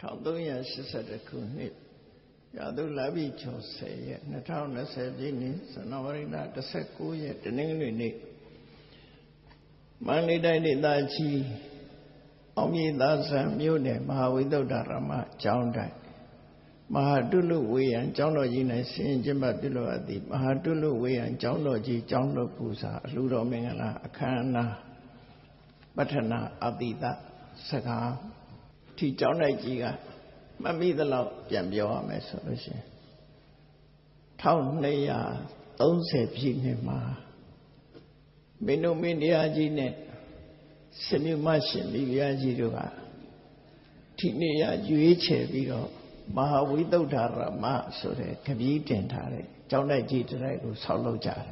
1382ခုနှစ်ရာသူလပြီချော10ရက်2020ပြည့်နှစ်ဇန်နဝါရီလ19ရက်တနင်္ဂနွေနေ့မန္တလေးတိုင်းဒေသကြီးအောင်မြေသာဆံမြို့နယ်မဟာဝိသုဒ္ဓရမကျောင်းတိုင်မဟာတုလုဝေယံကျောင်းတော်ကြီး၌ဆင်ကျင့်ပတ်ပြုလို့အပ်သည်မဟာတုလုဝေယံကျောင်းတော်ကြီးကျောင်းတော်ပူဇာအလှတော်မင်္ဂလာအခမ်းအနားပဋ္ဌနာအတိတစကား ဒီကျောင်းတိုက်ကြီးကမမိသလောက်ပြန်ပြောရမယ်ဆိုလို့ရှိရင်1230ပြည့်နှစ်မှာမင်းတို့မင်းတရားကြီးနဲ့စမြမရှင်မိဖုရားကြီးတို့ကဒီနေ့ရရွေးချယ်ပြီးတော့မဟာဝိသုဒ္ဓရမဆိုတဲ့ခပီးတင်ထားတဲ့ကျောင်းတိုက်ကြီးတိုက်ကိုဆောက်လုပ်ကြတယ်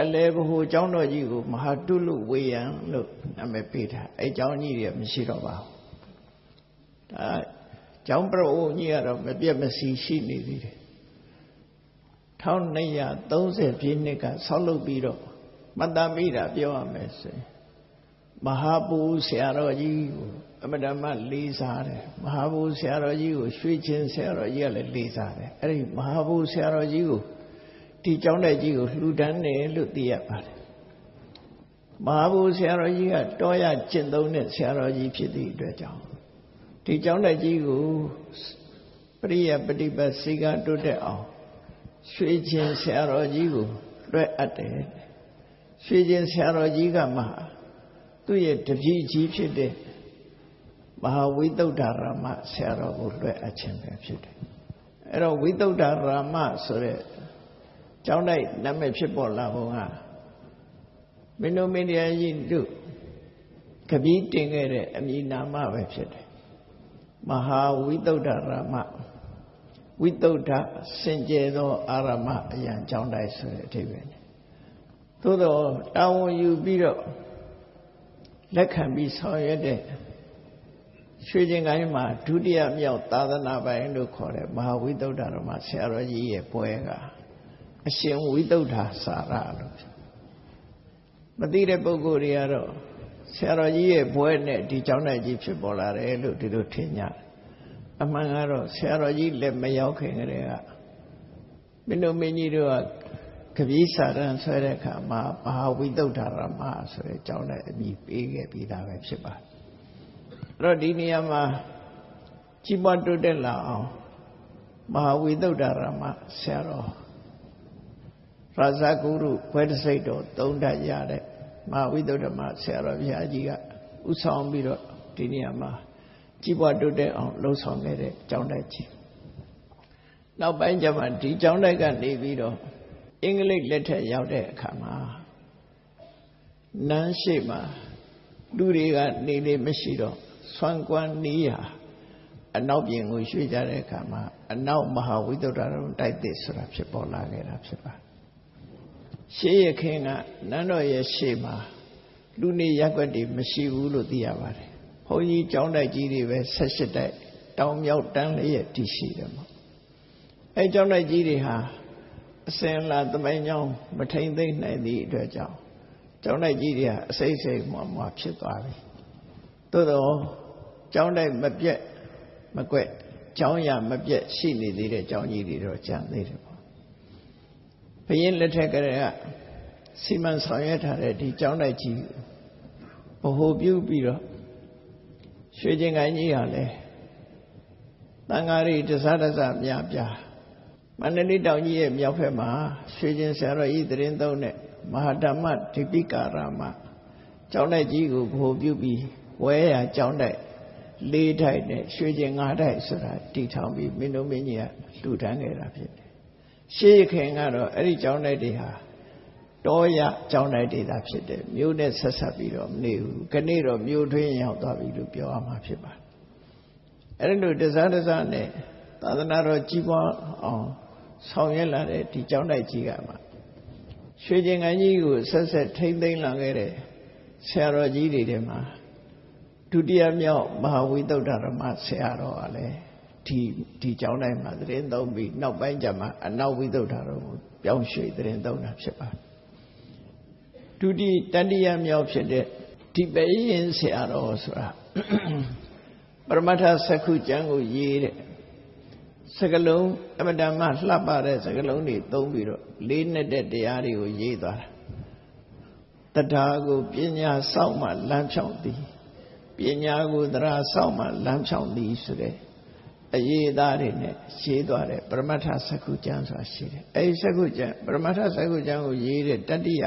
အလဲဘဟုကျောင်းတော်ကြီးကိုမဟာတုလုဝေယံလို့နာမည်ပေးထားအဲကျောင်းကြီးတွေမရှိတော့ပါဘူး ဒါကျောင်းပြအိုကြီးကတော့မပြတ်မစီရှိနေသေးတယ်1230ပြည့်နှစ်ကဆောက်လုပ်ပြီးတော့မတ္တမိတာပြောရမယ်ဆိုရင်မဟာပူဆရာတော်ကြီးကိုအမတမလေးစားတယ်မဟာပူဆရာတော်ကြီးကိုရွှေချင်းဆရာတော်ကြီးကလည်းလေးစားတယ်အဲ့ဒီမဟာပူဆရာတော်ကြီးကိုဒီကျောင်းတဲ့ကြီးကိုလှူဒန်းတယ်လို့သိရပါတယ်မဟာပူဆရာတော်ကြီးကတောရကျင့်သုံးတဲ့ဆရာတော်ကြီးဖြစ်သည့်အတွက်ကြောင့် ဒီကျောင်းတိုက်ကြီးကိုပရိယပฏิပတ်စိကတိုးတက်အောင်ရွှေချင်းဆရာတော်ကြီးကိုလွှဲအပ်တယ်ရွှေချင်းဆရာတော်ကြီးကမှသူ့ရဲ့တပည့်ကြီးဖြစ်တဲ့မဟာဝိသုဒ္ဓရာမဆရာတော်ကိုလွှဲအပ်ခြင်းပဲဖြစ်တယ်အဲ့တော့ဝိသုဒ္ဓရာမဆိုတဲ့ကျောင်းတိုက်နာမည်ဖြစ်ပေါ်လာပုံကမင်းတို့မင်းတရားကြီးတို့ကပီးတင်ခဲ့တဲ့အမည်နာမပဲဖြစ်တယ် မဟာဝိတုဒ္ဓရမဝိတုဒ္ဓစင်ကြယ်သောအာရမအယံကြောင်းတိုက်ဆိုတဲ့အဓိပ္ပာယ်နဲ့သို့တော့တာဝန်ယူပြီးတော့လက်ခံပြီးဆောင်ရွက်တဲ့ရွှေကျင်ကိုင်းမှာဒုတိယမြောက်သာသနာပိုင်လို့ခေါ်တဲ့မဟာဝိတုဒ္ဓရမဆရာတော်ကြီးရဲ့ပွဲကအရှင်ဝိတုဒ္ဓစာရလို့မသိတဲ့ပုဂ္ဂိုလ်တွေကတော့ ဆရာတော်ကြီးရဲ့ဘွဲနဲ့ဒီကျောင်းတိုက်ကြီးဖြစ်ပေါ်လာတယ်လို့ဒီလိုထင်ကြအမှန်ကတော့ဆရာတော်ကြီးလည်းမရောက်ခင်ကတည်းကမင်းတို့မင်းကြီးတို့ကကပီးစာရန်ဆွဲတဲ့အခါမှာမဟာဝိတုဒ္ဓရမဆိုတဲ့ကျောင်းတိုက်အမည်ပေးခဲ့ပြီးသားပဲဖြစ်ပါတယ်အဲ့တော့ဒီနေရာမှာကြီးပွားတိုးတက်လာအောင်မဟာဝိတုဒ္ဓရမဆရာတော်ရာဇဂုရုဘွဲတစိတ်တော်သုံးတတ်ရတဲ့ မဟာဝိသုဒ္ဓမဆရာတော်ဘုရားကြီးကဥဆောင်ပြီးတော့ဒီနေရာမှာကြီးပွားတိုးတက်အောင်လှုံ့ဆော်ခဲ့တဲ့ကျောင်းတိုက်ကြီးနောက်ပိုင်းကျမှဒီကျောင်းတိုက်ကနေပြီးတော့အင်္ဂလိပ်လက်ထက်ရောက်တဲ့အခါမှာနန်းရှိမှာလူတွေကနေလေမရှိတော့ဆွမ်းကွမ်းနီးရာအနောက်ပြင်ကိုရွှေ့ကြတဲ့အခါမှာအနောက်မဟာဝိသုဒ္ဓရုံတိုက်သစ်ဆိုတာဖြစ်ပေါ်လာခဲ့တာဖြစ်ပါတယ် ရှေးရခင်ကနန်းတော်ရဲ့ရှေ့မှာလူနေရက်ွက်တွေမရှိဘူးလို့သိရပါတယ်။ဘုန်းကြီးကျောင်းတိုက်ကြီးတွေပဲ၁၈တိုက်တောင်မြောက်တန်းလေးရဲ့တည်ရှိတယ်မို့။အဲကျောင်းတိုက်ကြီးတွေဟာအစင်လာသမိုင်းကြောင်းမထိန်သိမ့်နိုင်သည့်အတွက်ကြောင့်ကျောင်းတိုက်ကြီးတွေဟာအစိမ့်စိမ့်မှွားမှွားဖြစ်သွားပြီ။သို့တော့ကျောင်းတိုက်မပြတ်မကွက်ကျောင်းရမပြတ်ရှိနေသေးတဲ့ကျောင်းကြီးတွေတော့ကြံသေးတယ် ဘုရင်လက်ထက်ကလေးကစီမံဆောင်ရွက်ထားတဲ့ဒီကျောင်းတိုက်ကြီးဘ ਹੁ ပြုပြီးတော့ရွှေကျင်ကိုင်းကြီးဟာလဲတန်ဃာရီတစားတစားများပြားမန္တလေးတောင်ကြီးရဲ့မြောက်ဘက်မှာရွှေကျင်ဆရာတော်ဤတရင်သုံးတဲ့မဟာဓမ္မဒိပိကာရမကျောင်းတိုက်ကြီးကိုဘ ਹੁ ပြုပြီးဝဲရကျောင်းတိုက်လေးထိုက်နဲ့ရွှေကျင်ငါးထိုက်ဆိုတာတည်ထောင်ပြီးမင်းတို့မင်းကြီးကလှူဒန်းခဲ့တာဖြစ်တယ် ရှေးခင်ကတော့အဲ့ဒီကျောင်းတိုက်တွေဟာတောရကျောင်းတိုက်တွေသာဖြစ်တယ်မြို့နဲ့ဆက်ဆက်ပြီးတော့မနေဘူးခဏတော့မြို့ထွင်းရောက်သွားပြီလို့ပြောရမှာဖြစ်ပါတယ်အဲ့ဒီလိုတစားတစားနဲ့သာသနာတော်ကြီးပွားအောင်ဆောင်ရွက်လာတဲ့ဒီကျောင်းတိုက်ကြီးကမှရွှေကျင်ကန်ကြီးကိုဆက်ဆက်ထိမ့်သိမ်းလာခဲ့တဲ့ဆရာတော်ကြီးတွေထဲမှာဒုတိယမြောက်မဟာဝိသုဒ္ဓရမဆရာတော်ကလည်း ဒီဒီကျောင်းတိုင်းမှာသတင်းသုံးပြီးနောက်ပိုင်းကျမှအနောက်ဝိသုဒ္ဓတော်ကိုပြောင်းရွှေ့သတင်းသုံးတာဖြစ်ပါတယ်ဒုတိတတိယမြောက်ဖြစ်တဲ့ဒီပဲရင်ဆရာတော်ဆိုတာပရမတ္ထစက္ခုကျမ်းကိုရေးတဲ့စကလုံးအမတန်မှလှပတဲ့စကလုံးတွေသုံးပြီးတော့လေးနဲ့တဲ့တရားတွေကိုရေးသွားတာတရားကိုပညာစောင့်မှလမ်းဖြောင့်သည်ပညာကိုတရားစောင့်မှလမ်းဖြောင့်သည်ဆိုတဲ့ အရေးသားတွေနဲ့ရေးသွားတယ်ပရမတ္ထစက္ခုကျမ်းဆိုတာရှိတယ်အဲဒီစက္ခုကျမ်းပရမတ္ထစက္ခုကျမ်းကိုရေးတဲ့တတိယ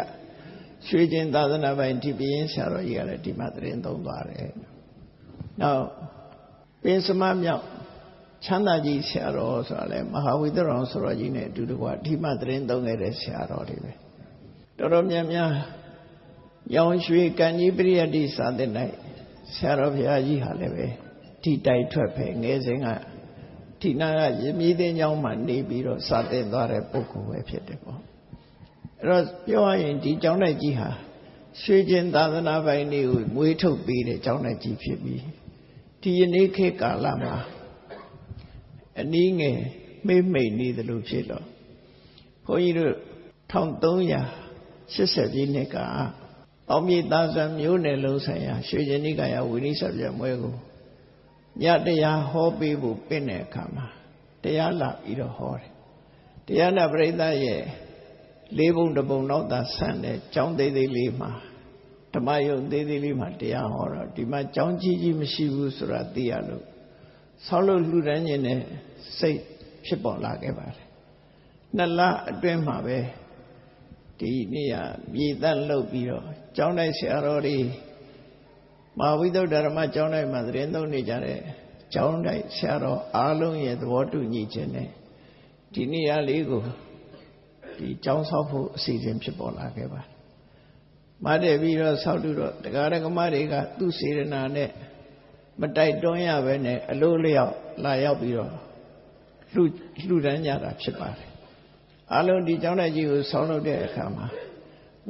ရွှေကျင်သာသနာပိုင်ဒီပြင်းဆရာတော်ကြီးကလည်းဒီမှာသတင်းသုံးသွားတယ်နောက်ပင်စမမြောက်ချမ်းသာကြီးဆရာတော်ဆိုတာလဲမဟာဝိတရောင်ဆိုတော်ကြီးနဲ့အတူတကွဒီမှာသတင်းသုံးခဲ့တဲ့ဆရာတော်တွေပဲတော်တော်များများရောင်ရွှေကံကြီးပရိယတ္တိစာသင်၌ဆရာတော်ဘုရားကြီးဟာလည်းပဲဒီတိုက်ထွက်ပဲငယ်စဉ်က ဒီနာကရမီးသိန်းကျောင်းမှာနေပြီးတော့စာသင်သွားတဲ့ပုဂ္ဂိုလ်ပဲဖြစ်တယ်ပေါ့အဲ့တော့ပြောရရင်ဒီကျောင်းတိုက်ကြီးဟာရွှေကျင်သာသနာပိုင်တွေကိုမွေးထုတ်ပေးတဲ့ကျောင်းတိုက်ကြီးဖြစ်ပြီးဒီယနေ့ခေတ်ကာလမှာအနည်းငယ်မေ့မိတ်နေတယ်လို့ဖြစ်တော့ဘုန်းကြီးတို့1380ပြည့်နှစ်ကအောင်မြေသာဇံမျိုးနယ်လုံးဆိုင်ရာရွှေကျင်နိကာယဝိနည်းဆက်ပြမွဲကို ညတရားဟောပေးဖို့ပြင့်တဲ့အခါမှာတရားလာပြီးတော့ဟောတယ်တရားနာပရိသတ်ရဲ့လေးပုံတစ်ပုံတော့သာဆန့်တဲ့ကျောင်းသေးသေးလေးမှာဓမ္မယုံသေးသေးလေးမှာတရားဟောတော့ဒီမှာကျောင်းကြီးကြီးမရှိဘူးဆိုတာသိရလို့ဆောက်လို့လှူဒန်းခြင်းနဲ့စိတ်ဖြစ်ပေါ်လာခဲ့ပါတယ်နှစ်လအတွင်းမှာပဲဒီနေ့ရမြေတန့်လုပ်ပြီးတော့ကျောင်းတိုက်ဆရာတော်တွေ မဟာဝိသုဒ္ဓဓမ္မကျောင်းတိုက်မှာသတင်းသုံးနေကြတဲ့ကျောင်းတိုက်ဆရာတော်အားလုံးရဲ့သဘောတူညီခြင်းနဲ့ဒီနေ့ရလေးကိုဒီကျောင်းဆောက်ဖို့အစီအစဉ်ဖြစ်ပေါ်လာခဲ့ပါတယ်မတည့်ပြီးတော့ဆောက်တူတော့တရားဓမ္မတွေကသူ့စေရနာနဲ့မတိုက်တွန်းရပဲနဲ့အလို့လျောက်လာရောက်ပြီးတော့လှူလှူဒန်းကြတာဖြစ်ပါတယ်အလုံးဒီကျောင်းတိုက်ကြီးကိုဆောင်းလုပ်တဲ့အခါမှာ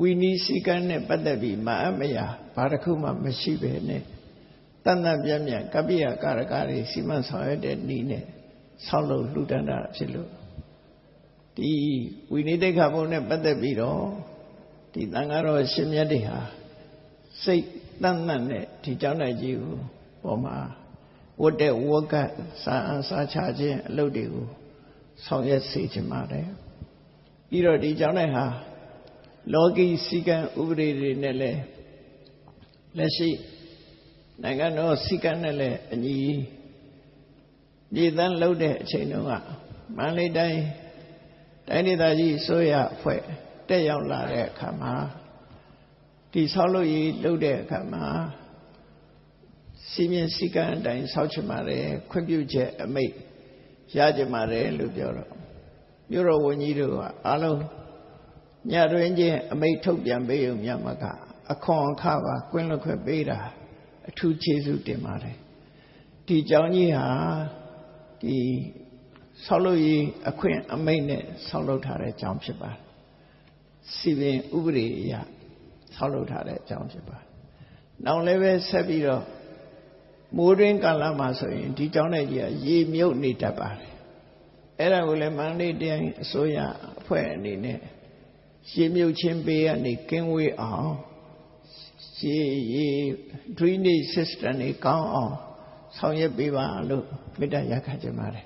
ဝီနီးစည်းကမ်းနဲ့ပတ်သက်ပြီးမအမရ ဘာတစ်ခုမှမရှိပဲနဲ့တန်တန်ပြန့်ပြန့်ကပိယကာရကတွေစီမံဆောင်ရွက်တဲ့ဤနဲ့ဆောက်လုပ်လှူဒန်းတာဖြစ်လို့ဒီဝိနည်းတိတ်ခါဘုံနဲ့ပတ်သက်ပြီးတော့ဒီတန်ဃာတော်ရှင်မြတ်တွေဟာစိတ်တန်တန်နဲ့ဒီကျောင်းတိုက်ကြီးကိုပေါ်မှာဝတ်တဲ့ဝတ်ကစာအန်စာချခြင်းအလုပ်တွေကိုဆောင်ရွက်စေချင်ပါတယ်ပြီးတော့ဒီကျောင်းတိုက်ဟာလောကီစီကံဥပဒေတွေနဲ့လည်း လက်ရှိနိုင်ငံတော်စီကံနဲ့လည်းအညီပြည်သန်းလုပ်တဲ့အချိန်တုန်းကမန္တလေးတိုင်းတိုင်းဒေသကြီးအစိုးရအဖွဲ့တက်ရောက်လာတဲ့အခါမှာဒီဆောက်လုပ်ရေးလုပ်တဲ့အခါမှာစီမင်းစည်းကမ်းအတိုင်းဆောက်ချင်ပါတယ်ခွင့်ပြုချက်အမိတ်ရကြပါတယ်လို့ပြောတော့မြို့တော်ဝန်ကြီးတို့ကအားလုံးညတွင်ချင်းအမိတ်ထုတ်ပြန်ပေးုံမြတ်မက အခွန်အခပါကွင်းလွတ်ခွင့်ပေးတာအထူးကျေးဇူးတင်ပါတယ်ဒီเจ้าကြီးဟာဒီဆောက်လုပ်ရေးအခွင့်အမိတ်နဲ့ဆောက်လုပ်ထားတဲ့အကြောင်းဖြစ်ပါတယ်စီပင်ဥပဒေအရဆောက်လုပ်ထားတဲ့အကြောင်းဖြစ်ပါတယ်နောက်လည်းပဲဆက်ပြီးတော့မိုးတွင်းကာလမှာဆိုရင်ဒီကျောင်းတိုက်ကြီးကရေမြုပ်နေတတ်ပါတယ်အဲ့ဒါကိုလည်းမန္တလေးတိုင်းအစိုးရအဖွဲ့အနေနဲ့ရေမြုပ်ခြင်းပေးကနေကင်းဝေးအောင် ရေရေ drainage system တွေကောင်းအောင်ဆောင်ရွက်ပေးပါလို့မေတ္တာရပ်ခံကြပါတယ်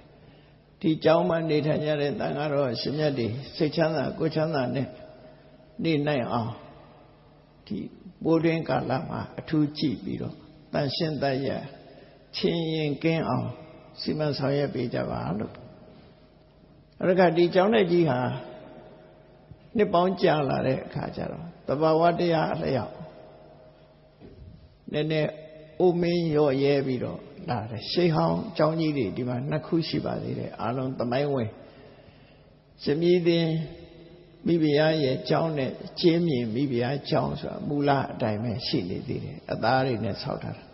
ဒီကျောင်းမှာနေထိုင်ကြတဲ့တန်ဃာတော်ရှင်မြတ်တွေစိတ်ချမ်းသာကိုယ်ချမ်းသာနဲ့နေနိုင်အောင်ဒီပိုးတွင်ကာလမှာအထူးကြည့်ပြီးတော့တန်ရှင်းတတ်ရချင်းရင်ကင်းအောင်စီမံဆောင်ရွက်ပေးကြပါလို့အဲ့ဒါကဒီကျောင်းတဲ့ကြီးဟာနှစ်ပေါင်းကြာလာတဲ့အခါကျတော့တဘာဝတရားအလျောက် နည်းနည်းအိုမင်းရော့ရဲပြီးတော့လာတယ်ရှေးဟောင်းကျောင်းကြီးတွေဒီမှာနှစ်ခုရှိပါသေးတယ်အားလုံးသမိုင်းဝင်ရှင်မြည်တင်မိဖုရားရဲ့ကျောင်းနဲ့ကျင်းမြင်မိဖုရားကျောင်းဆိုတာမူလအတိုင်းပဲရှိနေသေးတယ်အသားတွေနဲ့ဆောက်ထားတာ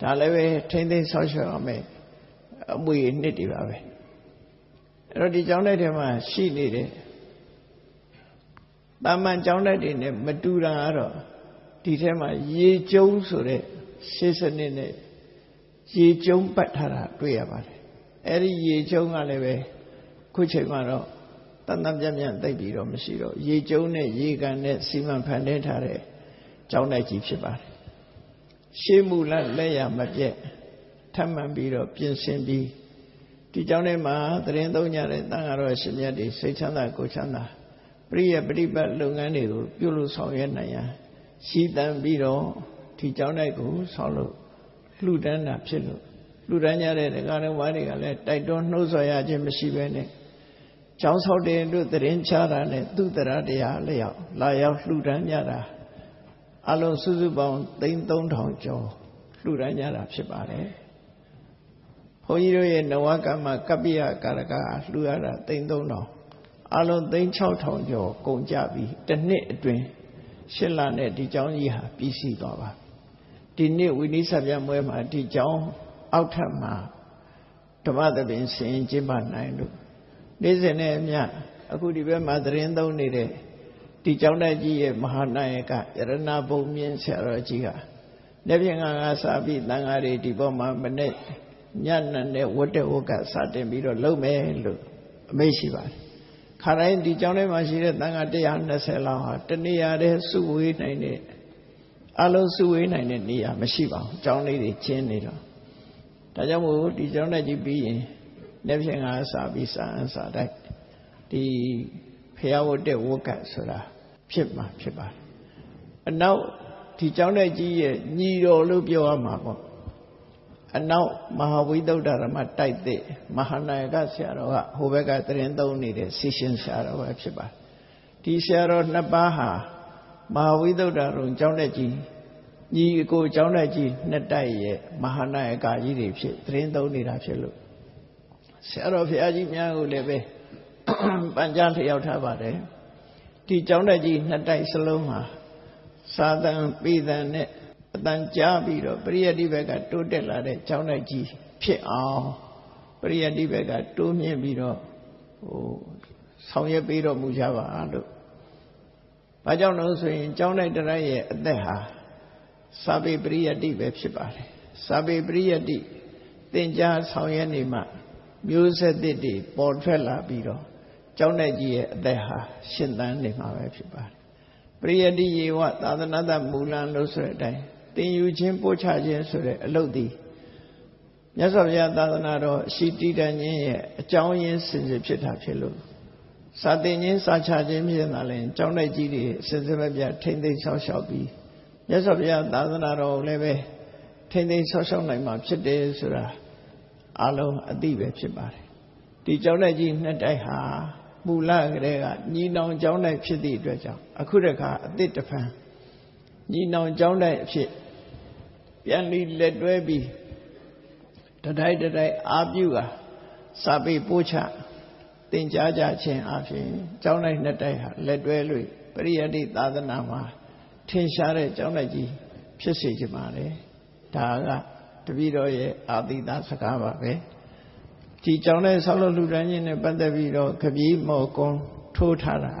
ဒါလည်းပဲထိမ့်သိမ့်ဆောက်ရှောက်အောင်မဲ့အမွေနှစ်တွေပါပဲအဲ့တော့ဒီကျောင်းတိုက်ထဲမှာရှိနေတဲ့တာမန်ကျောင်းတိုက်တွေနဲ့မတူတာကတော့ ဒီထဲမှာရေကျုံဆိုတဲ့ရှေးစနစ်နဲ့ရေကျုံပတ်ထားတာတွေ့ရပါတယ်အဲ့ဒီရေကျုံကလည်းပဲခုချိန်မှာတော့တန်တန်ပြန့်ပြန့်သိပ်ပြီးတော့မရှိတော့ရေကျုံနဲ့ရေကန်နဲ့စီမံဖန်တီးထားတဲ့ကျောင်းတိုက်ကြီးဖြစ်ပါတယ်ရှေးမူလလက်ရမပြက်ထပ်မံပြီးတော့ပြင်ဆင်ပြီးဒီကြောင့်ထဲမှာသတင်းသုံးကြတဲ့တန်ဃာတော်ရှင်မြတ်တွေစိတ်ချမ်းသာကိုယ်ချမ်းသာပရိယပฏิပတ်လုပ်ငန်းတွေကိုပြုလို့ဆောင်ရွက်နိုင်ရန် ရှိတန်ပြီးတော့ဒီကြောင့်တိုက်ကိုဆောက်လို့လှူဒန်းတာဖြစ်လို့လှူဒန်းကြတဲ့ဒကာတော်ဘာတွေကလည်းတိုက်တွန်းနှိုးဆော်ရခြင်းမရှိဘဲနဲ့ကျောင်းဆောက်တဲ့တို့သတင်းချတာနဲ့သူတရတရားလျောက်လာရောက်လှူဒန်းကြတာအလုံးစုစုပေါင်း3300ကျော်လှူဒန်းကြတာဖြစ်ပါတယ်ဘုန်းကြီးတို့ရဲ့နဝကမ္မကပ္ပိယကာရကလှူရတာ3300အလုံး3600ကျော်ကုန်ကြပြီတစ်နှစ်အတွင်း ရှစ်လနဲ့ဒီကျောင်းကြီးဟာပြီးစီးသွားပါဒီနေ့ဝိနည်းဆက်ပြမွဲမှာဒီကျောင်းအောက်ထပ်မှာဓမ္မသဘင်ဆင်ကျင်းပနိုင်လို့နေ့စဉ်နဲ့အမျှအခုဒီဘက်မှာသတင်းသုံးနေတဲ့ဒီကျောင်းတိုက်ကြီးရဲ့မဟာနာယကရတနာဘုံမြင့်ဆရာတော်ကြီးကလက်ပြင်ကကစာပြီးတန်ဃာတွေဒီပေါ်မှာမနေ့ညနနဲ့ဝတ်တဲ့ဝတ်ကစတင်ပြီးတော့လုပ်မယ်လို့အမိန့်ရှိပါတယ် ခါတိုင်းဒီကျောင်းထဲမှာရှိတဲ့တန်ခါ120လောက်ဟာတနေရာတည်းစုဝေးနိုင်တဲ့အလုံးစုဝေးနိုင်တဲ့နေရာမရှိပါဘူးကျောင်းလေးတွေကျင်းနေတော့ဒါကြောင့်မို့ဒီကျောင်းတက်ကြီးပြီးရင်လက်ဖြင့်ကစာပြီးစာအန်စာတိုက်ဒီဖျားဝတ်တဲ့ဝတ်ကဆိုတာဖြစ်မှာဖြစ်ပါတယ်အနောက်ဒီကျောင်းတက်ကြီးရဲ့ညီတော်လို့ပြောရမှာပေါ့ အနောက်မဟာဝိသုဒ္ဓရမတိုက်တဲ့မဟာနာယကဆရာတော်ကဟိုဘက်ကတရင်သုံးနေတဲ့ဆီရှင်ဆရာတော်ပဲဖြစ်ပါတယ်ဒီဆရာတော်နှစ်ပါးဟာမဟာဝိသုဒ္ဓရုံကျောင်းတက်ကြီးညီအကိုကျောင်းတက်ကြီးနှစ်တိုက်ရဲ့မဟာနာယကကြီးတွေဖြစ်တရင်သုံးနေတာဖြစ်လို့ဆရာတော်ဘုရားကြီးများကိုလည်းပဲပန်ကြားလျှောက်ထားပါတယ်ဒီကျောင်းတက်ကြီးနှစ်တိုက်စလုံးမှာသာသံပိသံနဲ့ အတန်ကြားပြီးတော့ပရိယတိဘက်ကတိုးတက်လာတဲ့ကျောင်းတိုက်ကြီးဖြစ်အောင်ပရိယတိဘက်ကတိုးမြင့်ပြီးတော့ဟိုဆောင်ရွက်ပေးတော်မူကြပါလို့။ဘာကြောင့်လို့ဆိုရင်ကျောင်းတိုက်တရိုက်ရဲ့အသက်ဟာစာပေပရိယတိပဲဖြစ်ပါတယ်။စာပေပရိယတိသင်ကြားဆောင်ရွက်နေမှမျိုးဆက်သစ်တွေပေါ်ထွက်လာပြီးတော့ကျောင်းတိုက်ကြီးရဲ့အသက်ဟာရှင်သန်နေမှာပဲဖြစ်ပါတယ်။ပရိယတိယေဝသာသနာတမူလံလို့ဆိုတဲ့အတိုင်း တင်ယူခြင်းပို့ချခြင်းဆိုတဲ့အလုပ်သည်မြတ်စွာဘုရားသာသနာတော်ရှိတည်တန်ခြင်းရဲ့အကြောင်းရင်းစင်စစ်ဖြစ်တာဖြစ်လို့စာတင်ခြင်းစာချခြင်းဖြစ်လာရင်ကျောင်းတိုက်ကြီးတွေစင်စစ်မပြထိမ့်သိမ်းဆောက်ရှောက်ပြီးမြတ်စွာဘုရားသာသနာတော်ကိုလည်းပဲထိမ့်သိမ်းဆောက်ရှောက်နိုင်မှာဖြစ်တယ်ဆိုတာအလုံးအသိပဲဖြစ်ပါတယ်ဒီကျောင်းတိုက်ကြီးနှစ်တိုက်ဟာမူလကလေးကညီနောင်ကျောင်းတိုက်ဖြစ်သည့်အတွက်ကြောင့်အခုတခါအသစ်တဖန်ညီနောင်ကျောင်းတိုက်အဖြစ် ပြန်ပြီးလက်တွဲပြီးတတိုက်တတိုက်အာပြုကစာပေပို့ချသင်ကြားကြခြင်းအပြင်ကျောင်းတိုင်းနှစ်တိုက်ဟာလက်တွဲလို့ပရိယတိသာသနာမှာထင်ရှားတဲ့ကျောင်းတိုက်ကြီးဖြစ်စေချင်ပါလေဒါကတပည့်တော်ရဲ့အာတိသစကားပါပဲဒီကျောင်းတိုင်းဆောက်လုပ်လူတန်းချင်းနဲ့ပတ်သက်ပြီးတော့ခပီးမော်ကွန်ထိုးထားတာ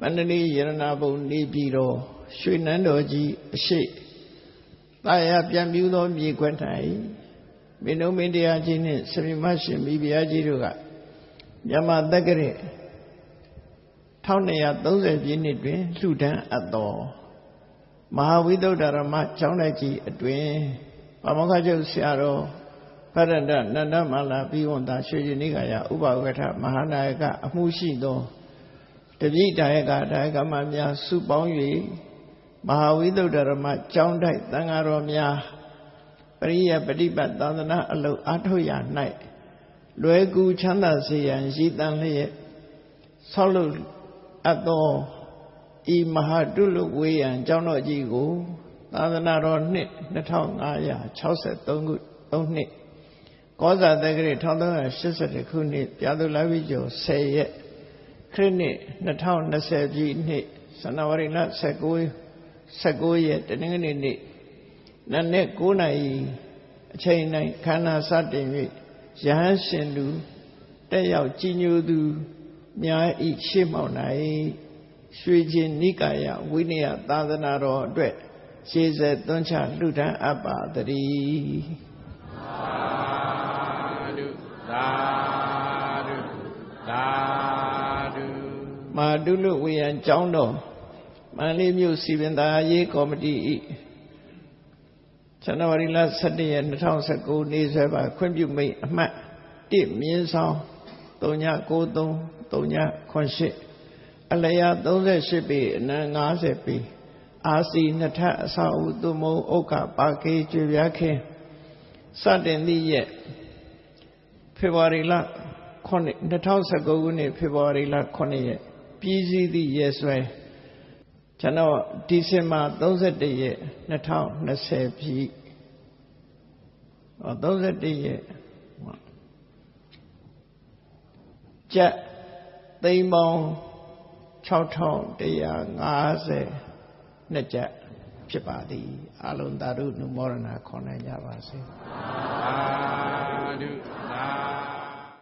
မန္တလေးရတနာဘုံနေပြီးတော့ရွှေနန်းတော်ကြီးအရှိတာ ယာပြန်ပြူသောမြေခွက်၌မင်းတို့မင်းတရားကြီးနှင့်စရိမရှင်မိဖုရားကြီးတို့ကမြန်မာတက္ကရာ1230ပြည့်နှစ်တွင်လှူဒန်းအပ်သောမဟာဝိသုဒ္ဓရမကျောင်းတိုက်ကြီးအတွင်ပမောက္ခကျုပ်ဆရာတော်ဗရဒနန္ဒမလာပြီးဝန်သာရွှေရှင်နိကာယဥပဝကထမဟာနာယကအမှုရှိသောတပိဒါယကဒါယကမများစုပေါင်း၍ မဟာဝိသုဒ္ဓရမကျောင်းတိုက်သံဃာတော်များပရိယပฏิပတ်သာသနာအလုအားထုတ်ရ၌လွယ်ကူချမ်းသာစေရန်ရည်တန်လျက်ဆောက်လုပ်အပ်သောဤမဟာတုလဝေယံကျောင်းတော်ကြီးကို သာသနာတော်နှစ်2563ခု3နှစ်ကောဇာတက္ကရာ1380ခုနှစ်ပြာသူလာဝိကျော်10ရက်ခရစ်နှစ်2020ပြည့်နှစ်ဇန်နဝါရီလ19 19ရက်တနင်္ဂနွေနေ့နတ်နဲ့9နာရီအချိန်တိုင်းခန္ဓာစတင်၍ယဟန်ရှင်လူတက်ရောက်ကြည်ညိုသူများဤရှေ့မှောက်၌ရွှေချင်းနိကာယဝိနည်းသာသနာတော်အတွက်ရှေးဆက်သွန်းချလှူဒန်းအပ်ပါတည်းသာဓုသာဓုသာဓုမာတုလဝေယံကျောင်းတော် မန္တလေးမြို့စီပင်သာရေးကော်မတီဇန်နဝါရီလ17ရက်2019နေ့စွဲပါခွင့်ပြုမိတ်အမှတ်1မြင်းဆောင်3993 3998အလျာ38ပေအနံ90ပေအာစီနှစ်ထပ်အဆောက်အဦသူမုံဥက္ကပါကေကျွေပြားခင်းစတင်သည့်ရက်ဖေဖော်ဝါရီလ9 2019ခုနှစ်ဖေဖော်ဝါရီလ9ရက်ပြည်စည်းသည့်ရက်စွဲ ကျွန်တော်ဒီဇင်ဘာ31ရက်2020ပြည့်ဟော31ရက်ကျက်သိန်းပေါင်း6150နှစ်ကျက်ဖြစ်ပါသည်အလုံးသာဓုနုမောရဏခေါ်နိုင်ကြပါစေသာဓုသာ